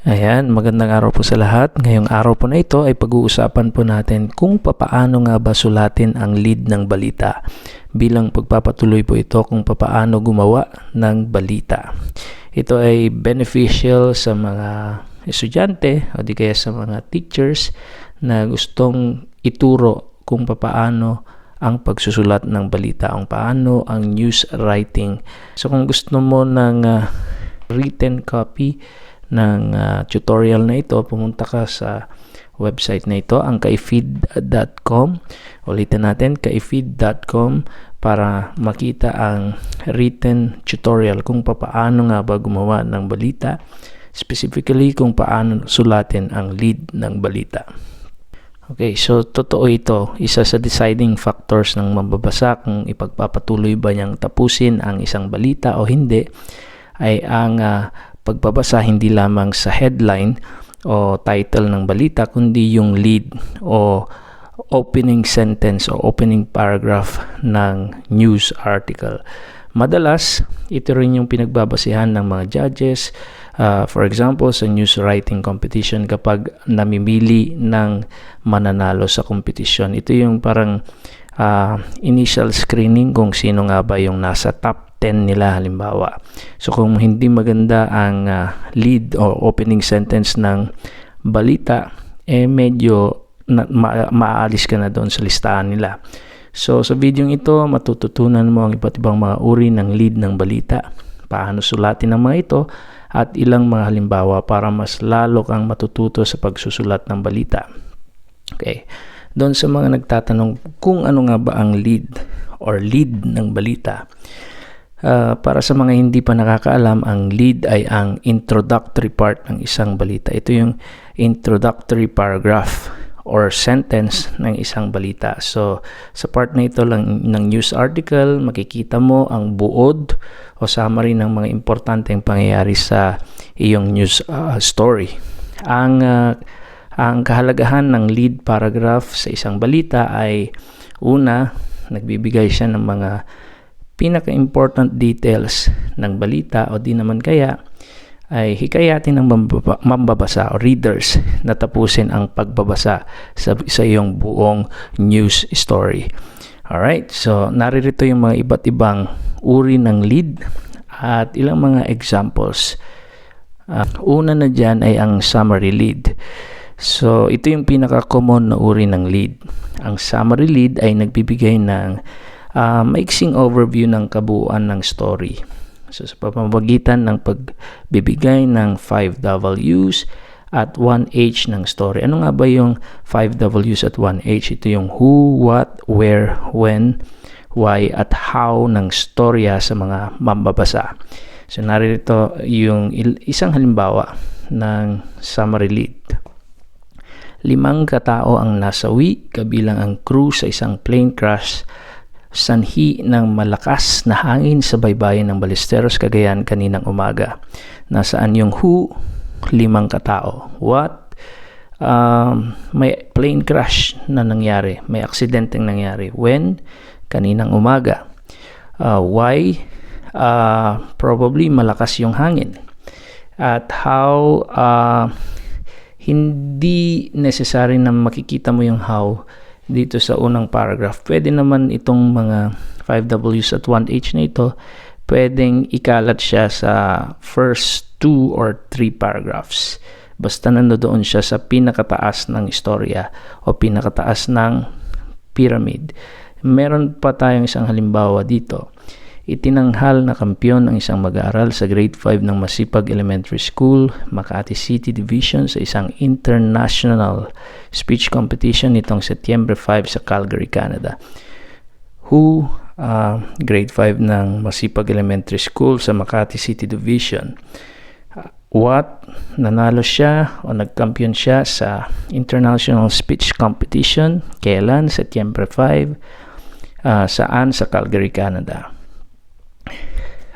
Ayan, magandang araw po sa lahat. Ngayong araw po na ito ay pag-uusapan po natin kung papaano nga ba sulatin ang lead ng balita. Bilang pagpapatuloy po ito kung papaano gumawa ng balita. Ito ay beneficial sa mga estudyante o di kaya sa mga teachers na gustong ituro kung papaano ang pagsusulat ng balita, ang paano ang news writing. So kung gusto mo ng uh, written copy, ng uh, tutorial na ito, pumunta ka sa website na ito, ang kaifeed.com. Ulitin natin, kaifeed.com para makita ang written tutorial kung paano nga ba gumawa ng balita, specifically kung paano sulatin ang lead ng balita. Okay, so totoo ito, isa sa deciding factors ng mababasa kung ipagpapatuloy ba niyang tapusin ang isang balita o hindi ay ang uh, pagbabasa hindi lamang sa headline o title ng balita kundi yung lead o opening sentence o opening paragraph ng news article. Madalas, ito rin yung pinagbabasihan ng mga judges. Uh, for example, sa news writing competition kapag namimili ng mananalo sa competition. Ito yung parang uh, initial screening kung sino nga ba yung nasa top 10 nila halimbawa. So kung hindi maganda ang uh, lead o opening sentence ng balita, eh medyo na, ma- maaalis ka na doon sa listahan nila. So sa video ito, matututunan mo ang iba't ibang mga uri ng lead ng balita, paano sulatin ang mga ito, at ilang mga halimbawa para mas lalo kang matututo sa pagsusulat ng balita. Okay. Doon sa mga nagtatanong kung ano nga ba ang lead or lead ng balita, Uh, para sa mga hindi pa nakakaalam, ang lead ay ang introductory part ng isang balita. Ito yung introductory paragraph or sentence ng isang balita. So, sa part na ito lang ng news article, makikita mo ang buod o summary ng mga importanteng pangyayari sa iyong news uh, story. Ang uh, ang kahalagahan ng lead paragraph sa isang balita ay una, nagbibigay siya ng mga pinaka-important details ng balita o di naman kaya ay hikayatin ng mambabasa o readers na tapusin ang pagbabasa sa, sa iyong buong news story. Alright, so naririto yung mga iba't ibang uri ng lead at ilang mga examples. Uh, una na dyan ay ang summary lead. So ito yung pinaka-common na uri ng lead. Ang summary lead ay nagbibigay ng uh, maiksing overview ng kabuuan ng story. So sa pamamagitan ng pagbibigay ng 5 W's at 1H ng story. Ano nga ba yung 5 W's at 1H? Ito yung who, what, where, when, why, at how ng storya sa mga mambabasa. So narito yung isang halimbawa ng summary lead. Limang katao ang nasawi kabilang ang crew sa isang plane crash sanhi ng malakas na hangin sa baybayin ng Ballesteros, Cagayan kaninang umaga. Nasaan yung who? Limang katao. What? Um, may plane crash na nangyari. May aksidenteng nangyari. When? Kaninang umaga. Uh, why? Uh, probably malakas yung hangin. At how uh, hindi necessary na makikita mo yung how dito sa unang paragraph. Pwede naman itong mga 5Ws at 1H na ito, pwedeng ikalat siya sa first 2 or 3 paragraphs. Basta nandoon siya sa pinakataas ng istorya o pinakataas ng pyramid. Meron pa tayong isang halimbawa dito Itinanghal na kampyon ang isang mag-aaral sa grade 5 ng Masipag Elementary School, Makati City Division sa isang international speech competition nitong Setyembre 5 sa Calgary, Canada. Who, uh, grade 5 ng Masipag Elementary School sa Makati City Division. what, nanalo siya o nagkampiyon siya sa International Speech Competition. Kailan? Setyembre 5. Uh, saan? Sa Calgary, Canada.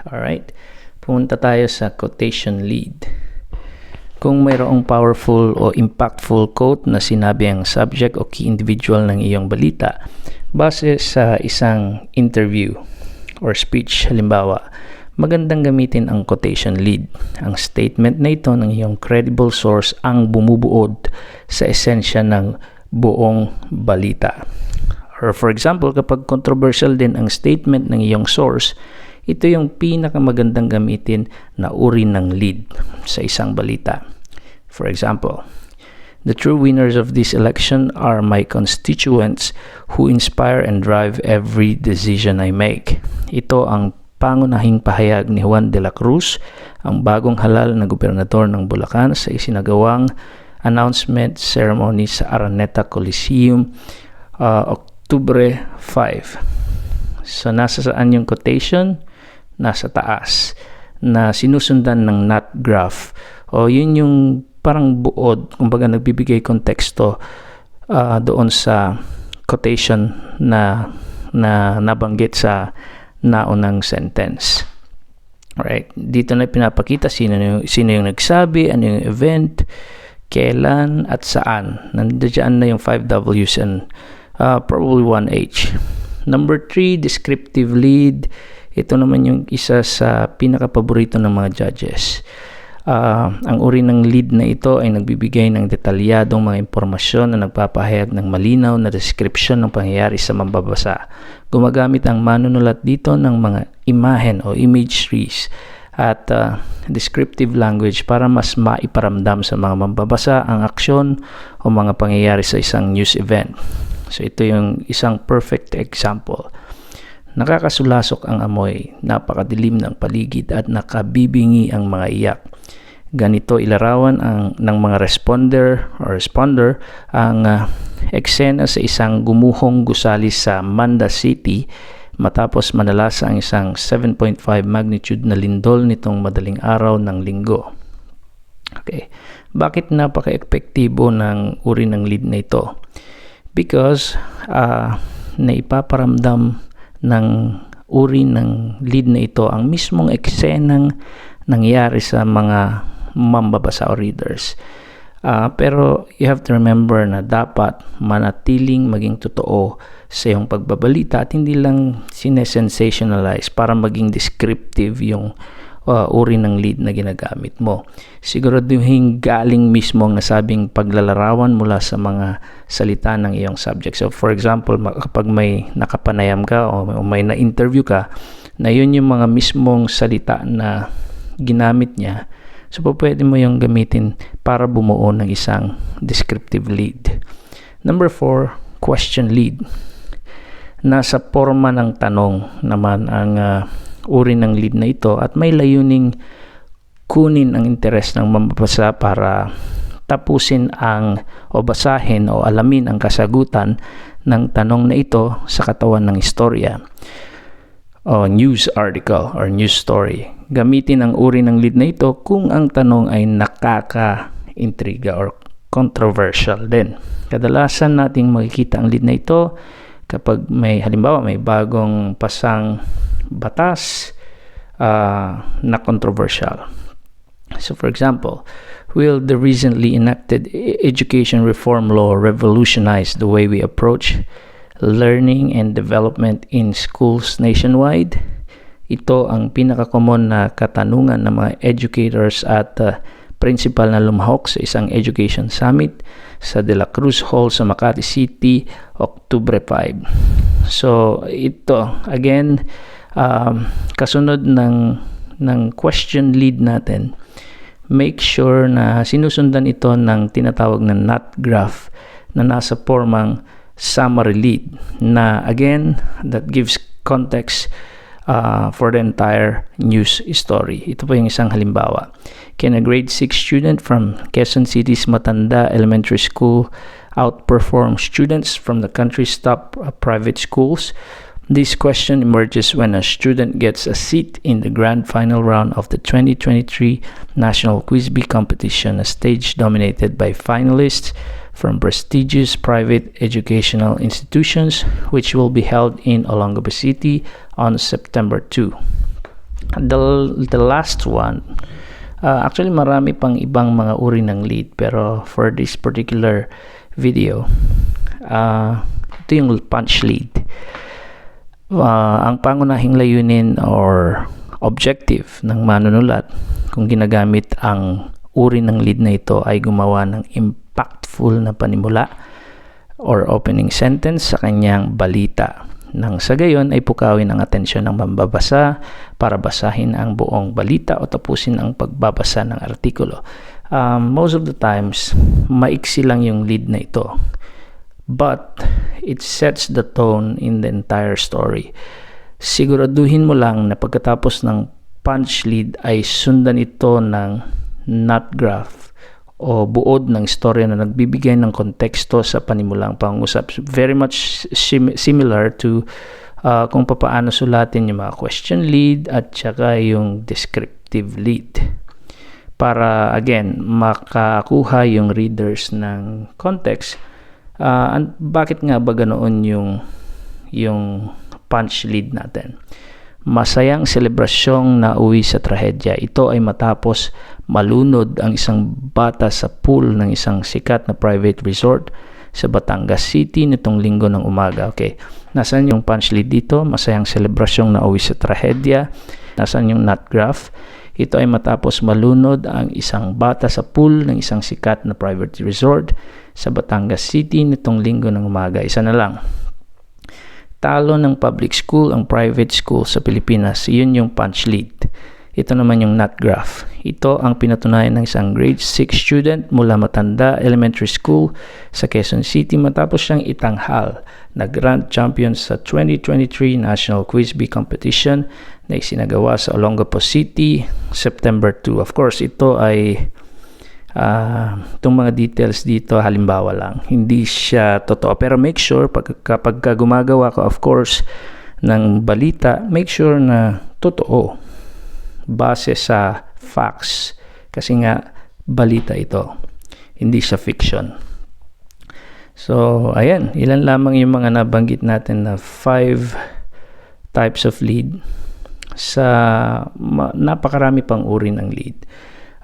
Alright? Punta tayo sa quotation lead. Kung mayroong powerful o impactful quote na sinabi ang subject o key individual ng iyong balita, base sa isang interview or speech, halimbawa, magandang gamitin ang quotation lead. Ang statement na ito ng iyong credible source ang bumubuod sa esensya ng buong balita. Or for example, kapag controversial din ang statement ng iyong source, ito yung pinakamagandang gamitin na uri ng lead sa isang balita. For example, The true winners of this election are my constituents who inspire and drive every decision I make. Ito ang pangunahing pahayag ni Juan de la Cruz, ang bagong halal na gobernador ng Bulacan sa isinagawang announcement ceremony sa Araneta Coliseum uh, Oktubre 5. So nasa saan yung quotation? Nasa taas na sinusundan ng NAT graph o yun yung parang buod, kumbaga nagbibigay konteksto uh, doon sa quotation na na nabanggit sa naunang sentence. Alright, dito na pinapakita sino yung, sino yung nagsabi, ano yung event, kailan at saan. Nandiyan na yung 5 W's and uh, probably 1 H. Number 3, descriptive lead. Ito naman yung isa sa pinaka-paborito ng mga judges. Uh, ang uri ng lead na ito ay nagbibigay ng detalyadong mga impormasyon na nagpapahayag ng malinaw na description ng pangyayari sa mambabasa. Gumagamit ang manunulat dito ng mga imahen o imageries at uh, descriptive language para mas maiparamdam sa mga mambabasa ang aksyon o mga pangyayari sa isang news event. So ito yung isang perfect example. Nakakasulasok ang amoy, napakadilim ng paligid at nakabibingi ang mga iyak ganito ilarawan ang ng mga responder or responder ang uh, eksena sa isang gumuhong gusali sa Manda City matapos manalasa ang isang 7.5 magnitude na lindol nitong madaling araw ng linggo. Okay. Bakit napaka-epektibo ng uri ng lead na ito? Because uh, naipaparamdam ng uri ng lead na ito ang mismong eksenang nangyari sa mga mambabasa o readers. Uh, pero you have to remember na dapat manatiling maging totoo sa iyong pagbabalita at hindi lang sinesensationalize para maging descriptive yung uh, uri ng lead na ginagamit mo. Siguraduhin galing mismo ang nasabing paglalarawan mula sa mga salita ng iyong subject. So for example, kapag may nakapanayam ka o may na-interview ka, na yun yung mga mismong salita na ginamit niya, So, pwede mo yung gamitin para bumuo ng isang descriptive lead. Number 4, question lead. Nasa forma ng tanong naman ang uh, uri ng lead na ito at may layuning kunin ang interes ng mambabasa para tapusin ang o basahin o alamin ang kasagutan ng tanong na ito sa katawan ng istorya o news article or news story. Gamitin ang uri ng lead na ito kung ang tanong ay nakaka-intriga or controversial din. Kadalasan nating makikita ang lead na ito kapag may halimbawa may bagong pasang batas uh, na controversial. So for example, will the recently enacted e-, education reform law revolutionize the way we approach learning and development in schools nationwide. Ito ang pinaka-common na katanungan ng mga educators at uh, principal na lumahok sa isang education summit sa De La Cruz Hall sa Makati City, Octubre 5. So, ito, again, um, kasunod ng, ng question lead natin, make sure na sinusundan ito ng tinatawag na NAT graph na nasa formang summary lead na again that gives context uh, for the entire news story. Ito po yung isang halimbawa. Can a grade 6 student from Quezon City's Matanda Elementary School outperform students from the country's top uh, private schools? This question emerges when a student gets a seat in the grand final round of the 2023 National Quiz Bee competition, a stage dominated by finalists from prestigious private educational institutions which will be held in Olongapo City on September 2. The, the last one, uh, actually marami pang ibang mga uri ng lead pero for this particular video, uh, ito yung punch lead. Uh, ang pangunahing layunin or objective ng manunulat kung ginagamit ang uri ng lead na ito ay gumawa ng impactful na panimula or opening sentence sa kanyang balita. Nang sa gayon ay pukawin ang atensyon ng mambabasa para basahin ang buong balita o tapusin ang pagbabasa ng artikulo. Um, most of the times, maiksi lang yung lead na ito. But it sets the tone in the entire story. Siguraduhin mo lang na pagkatapos ng punch lead ay sundan ito ng not graph o buod ng istorya na nagbibigay ng konteksto sa panimulang pangusap. Very much sim- similar to uh, kung papaano sulatin yung mga question lead at saka yung descriptive lead. Para again, makakuha yung readers ng context. Uh, and bakit nga ba ganoon yung yung punch lead natin? Masayang selebrasyong nauwi sa trahedya. Ito ay matapos malunod ang isang bata sa pool ng isang sikat na private resort sa Batangas City nitong linggo ng umaga. Okay, nasaan yung punch lead dito? Masayang selebrasyong nauwi sa trahedya. Nasaan yung nut graph? Ito ay matapos malunod ang isang bata sa pool ng isang sikat na private resort sa Batangas City nitong linggo ng umaga. Isa na lang talo ng public school ang private school sa Pilipinas. Yun yung punch lead. Ito naman yung nut graph. Ito ang pinatunayan ng isang grade 6 student mula Matanda Elementary School sa Quezon City matapos siyang itanghal na grand champion sa 2023 National Quiz Bee Competition na isinagawa sa Olongapo City September 2. Of course, ito ay uh, itong mga details dito halimbawa lang hindi siya totoo. Pero make sure pag, kapag gumagawa ka of course ng balita make sure na totoo base sa facts. Kasi nga balita ito hindi siya fiction. So ayan ilan lamang yung mga nabanggit natin na five types of lead. Sa napakarami pang uri ng lead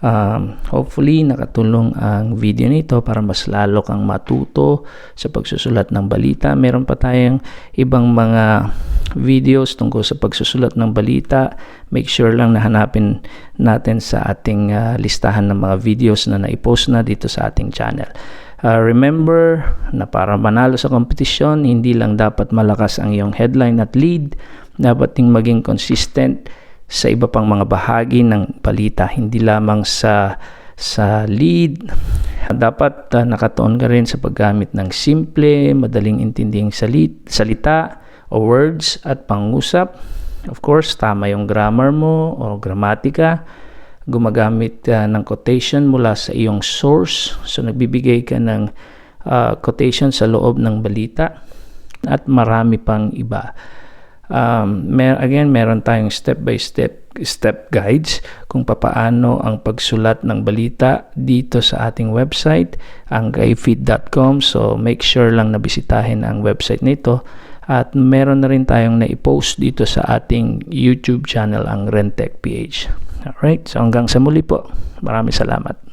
Um, hopefully, nakatulong ang video nito para mas lalo kang matuto sa pagsusulat ng balita. Meron pa tayong ibang mga videos tungkol sa pagsusulat ng balita. Make sure lang na hanapin natin sa ating uh, listahan ng mga videos na naipost na dito sa ating channel. Uh, remember na para manalo sa kompetisyon, hindi lang dapat malakas ang iyong headline at lead, dapat ding maging consistent sa iba pang mga bahagi ng balita, hindi lamang sa sa lead. Dapat uh, nakatuon ka rin sa paggamit ng simple, madaling intinding salit, salita o words at pangusap. Of course, tama yung grammar mo o gramatika. Gumagamit uh, ng quotation mula sa iyong source. So, nagbibigay ka ng uh, quotation sa loob ng balita at marami pang iba um, mer again, meron tayong step-by-step step guides kung papaano ang pagsulat ng balita dito sa ating website, ang gayfeed.com. So, make sure lang na bisitahin ang website nito. At meron na rin tayong na-post dito sa ating YouTube channel, ang Rentec PH. Alright, so hanggang sa muli po. Maraming salamat.